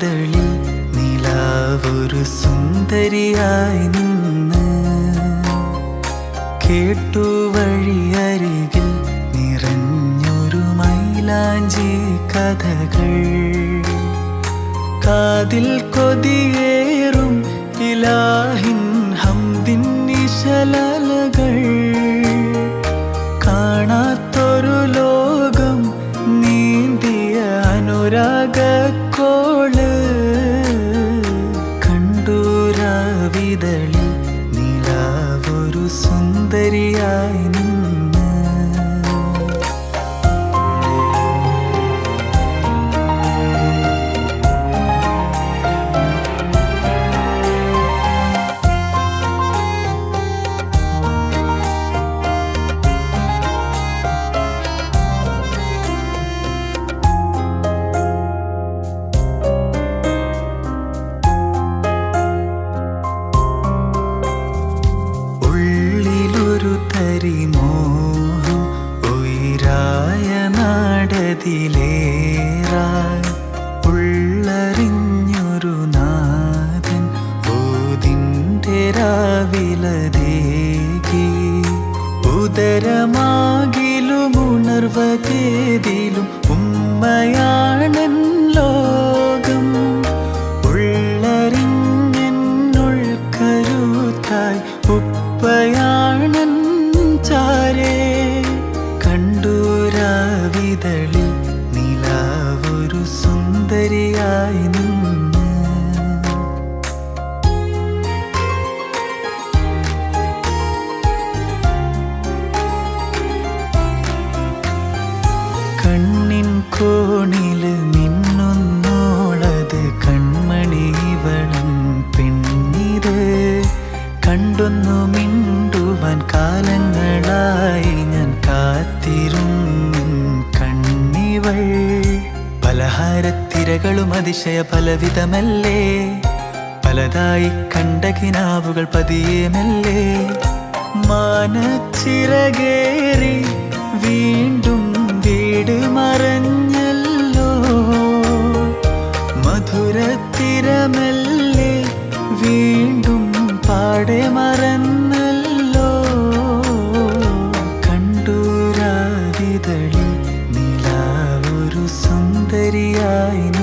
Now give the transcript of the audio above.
കണ്ടൂരാവിതളിൽ നിലാവൊരു സുന്ദരിയായി നിന്ന് കേട്ടു വഴിയരികിൽ നിറഞ്ഞൊരു മൈലാഞ്ചി കഥകൾ. കാതിൽ കൊതിയേറും ഇലാഹിൻ ഹംദിൻ നിശലകൾ കാണാത്തൊരു ലോകം നീന്തിയ അനുരാഗക്കോൾ കണ്ടൂരാവിതളിൽ നിലാവൊരു സുന്ദരിയായി നിന്ന്. ഉദരമാകിലും ഉണർവതേതിലും ഉമ്മയാണൻ ലോകം. ഉള്ളറിഞ്ഞെന്നുൾ കരുത്തായി ഉപ്പയാണൻ ചാരേ. കണ്ടൂരാവിതളിൽ നിലാവൊരു സുന്ദരിയായി നിന്ന്. കാലങ്ങളായി ഞാൻ കാത്തിരുന്നു കണ്ണിവൾ. പലഹാരത്തിരകളും അതിശയ പലവിധമല്ലേ പലതായി കണ്ട കിനാവുകൾ പതിയെ മെല്ലെ മാനച്ചിറകേറി വീണ്ടും വീട് മറഞ്ഞല്ലോ. മധുരത്തിരമല്ലേ? വീണ്ടും പാടെ മറന്നല്ലോ സുന്ദരിയായി